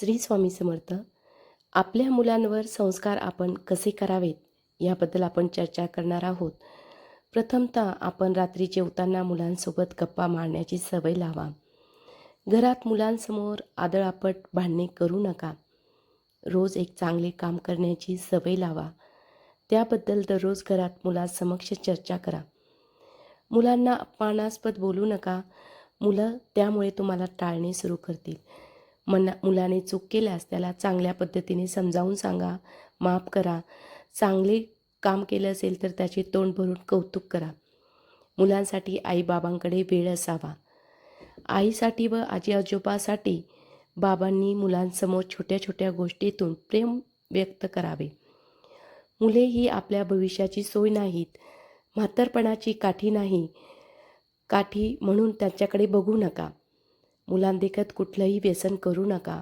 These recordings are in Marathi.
श्री स्वामी समर्थ आपल्या मुलांवर संस्कार आपण कसे करावेत याबद्दल आपण चर्चा करणार आहोत. प्रथमतः आपण रात्री जेवताना मुलांसोबत गप्पा मारण्याची सवय लावा. घरात मुलांसमोर आदळापट भांडणे करू नका. रोज एक चांगले काम करण्याची सवय लावा. त्याबद्दल दररोज घरात मुलांसमक्ष चर्चा करा. मुलांना अपमानास्पद बोलू नका. मुलं त्यामुळे तुम्हाला टाळणे सुरू करतील. मना मुलाने चूक केल्यास त्याला चांगल्या पद्धतीने समजावून सांगा माफ करा. चांगले काम केलं असेल तर त्याचे तोंड भरून कौतुक करा. मुलांसाठी आईबाबांकडे वेळ असावा. आईसाठी व आजी आजोबासाठी बाबांनी मुलांसमोर छोट्या छोट्या गोष्टीतून प्रेम व्यक्त करावे. मुले ही आपल्या भविष्याची सोय नाहीत म्हातारपणाची काठी नाही. काठी म्हणून त्यांच्याकडे बघू नका. मुलांदेखत कुठलंही व्यसन करू नका.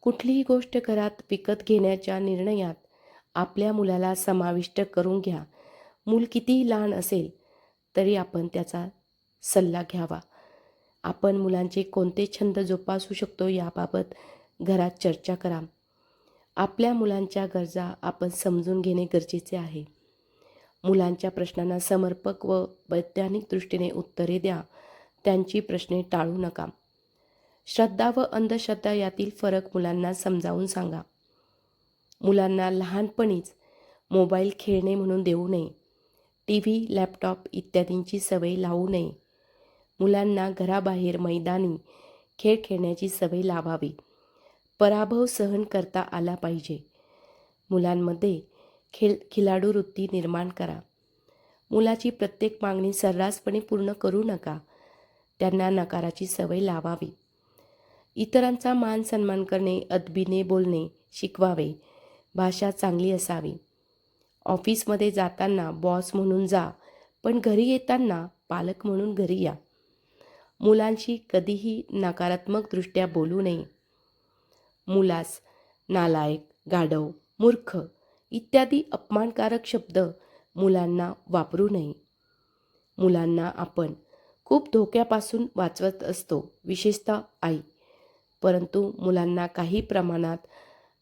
कुठलीही गोष्ट घरात विकत घेण्याच्या निर्णयात आपल्या मुलाला समाविष्ट करून घ्या. मूल कितीही लहान असेल तरी आपण त्याचा सल्ला घ्यावा. आपण मुलांचे कोणते छंद जोपासू शकतो याबाबत घरात चर्चा करा. आपल्या मुलांच्या गरजा आपण समजून घेणे गरजेचे आहे. मुलांच्या प्रश्नांना समर्पक व वैज्ञानिक दृष्टीने उत्तरे द्या. त्यांची प्रश्ने टाळू नका. श्रद्धा व अंधश्रद्धा यातील फरक मुलांना समजावून सांगा. मुलांना लहानपणीच मोबाईल खेळणे म्हणून देऊ नये. टी व्ही लॅपटॉप इत्यादींची सवय लावू नये. मुलांना घराबाहेर मैदानी खेळ खेळण्याची सवय लावावी. पराभव सहन करता आला पाहिजे. मुलांमध्ये खेळ खिलाडू वृत्ती निर्माण करा. मुलाची प्रत्येक मागणी सर्रासपणे पूर्ण करू नका. त्यांना नकाराची सवय लावावी. इतरांचा मान सन्मान करणे अदबीने बोलणे शिकवावे. भाषा चांगली असावी. ऑफिसमध्ये जाताना बॉस म्हणून जा पण घरी येताना पालक म्हणून घरी या. मुलांशी कधीही नकारात्मकदृष्ट्या बोलू नये. मुलास नालायक गाढव मूर्ख इत्यादी अपमानकारक शब्द मुलांना वापरू नये. मुलांना आपण खूप धोक्यापासून वाचवत असतो विशेषतः आई. परंतु मुलांना काही प्रमाणात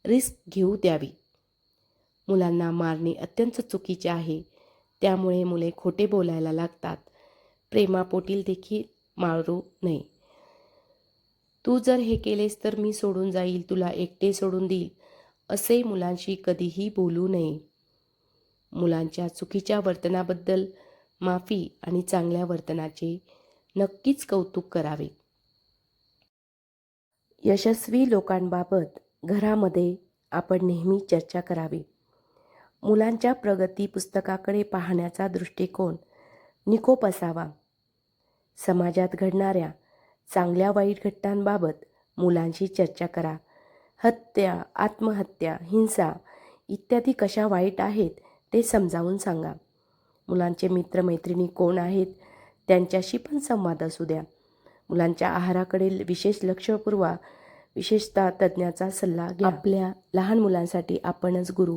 रिस्क घेऊ द्यावी. मुलांना मारणे अत्यंत चुकीचे आहे. त्यामुळे मुले खोटे बोलायला लागतात. प्रेमापोटील देखील मारू नये. तू जर हे केलेस तर मी सोडून जाईल तुला एकटे सोडून देईल असे मुलांशी कधीही बोलू नये. मुलांच्या चुकीच्या वर्तनाबद्दल माफी आणि चांगल्या वर्तनाचे नक्कीच कौतुक करावे. यशस्वी लोकांबाबत घरामध्ये आपण नेहमी चर्चा करावी. मुलांच्या प्रगती पुस्तकाकडे पाहण्याचा दृष्टिकोन निकोप असावा. समाजात घडणाऱ्या चांगल्या वाईट घटनांबाबत मुलांशी चर्चा करा. हत्या आत्महत्या हिंसा इत्यादी कशा वाईट आहेत ते समजावून सांगा. मुलांचे मित्रमैत्रिणी कोण आहेत? त्यांच्याशी पण संवाद असू द्या. मुलांच्या आहाराकडे विशेष लक्ष पुरवा. विशेषतः तज्ज्ञाचा सल्ला घ्या. आपल्या लहान मुलांसाठी आपणच गुरु